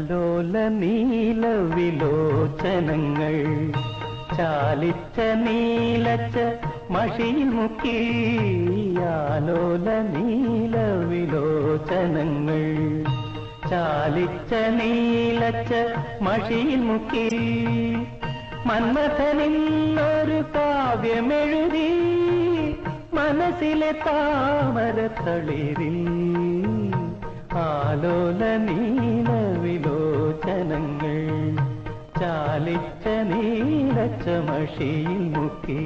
ആലോല നീല വിലോചനങ്ങൾ. ചാലിച്ച നീലച്ച മഷിയിൽ മുക്കി ആലോല നീല വിലോചനങ്ങൾ. ചാലിച്ച നീലച്ച മഷിയിൽ മുക്കി മന്മഥനിന്നൊരു കാവ്യമെഴുതി മനസ്സിലെ താമര തളിരി ആലോല നീല ചാലിച്ച നീലച്ച മഷിയിൽ മുക്കി.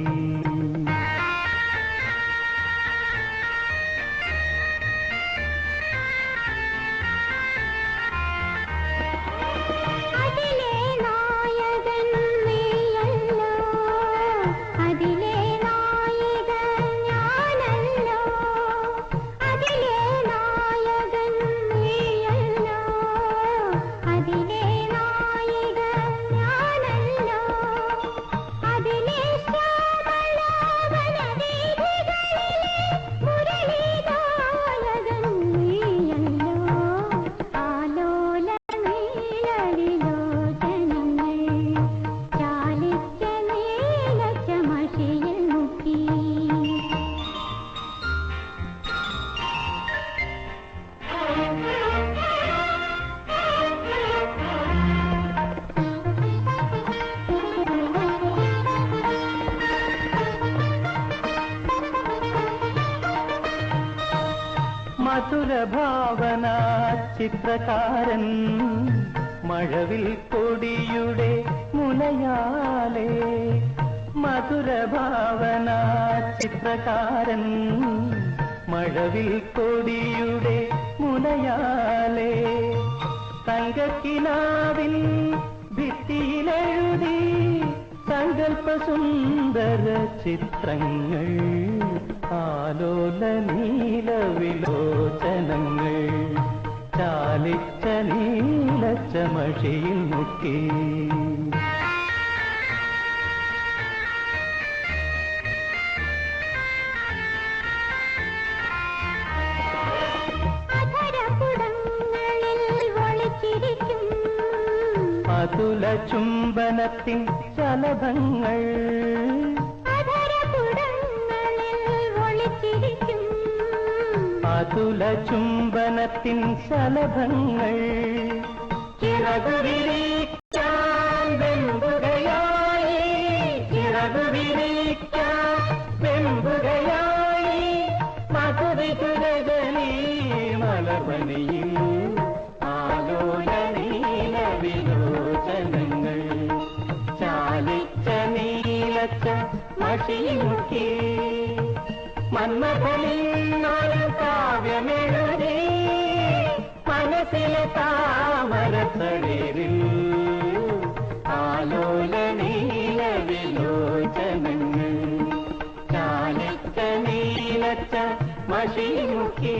മധുര ഭാവന ചിത്രകാരൻ. മഴവിൽ കൊടിയുടെ മുനയാലേ മധുര ഭാവന ചിത്രകാരൻ. മഴവിൽ കൊടിയുടെ മുലയാലേ തങ്കക്കിനാവിൻ ഭിത്തിയിലെഴുതി സങ്കല്പ സുന്ദര ചിത്രങ്ങൾ ആലോല നീല വിലോചനങ്ങൾ ചാലിച്ച നീല ചമഷിയിൽ മുക്കി അതുല ചുംബനത്തിൻ ശലഭങ്ങൾ. മധുല ചുംബനത്തിൻ ശലഭങ്ങൾ. ചിറകുവിരിക്കാൻ വെമ്പുകയായി. ചിറകുവിരിക്കാൻ വെമ്പുകയായി. മഷിമുക്കി മന്മഥനിന്നൊരു കാവ്യമെഴുതി മനസ്സിലെ താമരത്തളിരിൽ ആലോല നീല വിലോചനങ്ങൾ ചാലിച്ച നീലച്ച മഷിമുക്കി.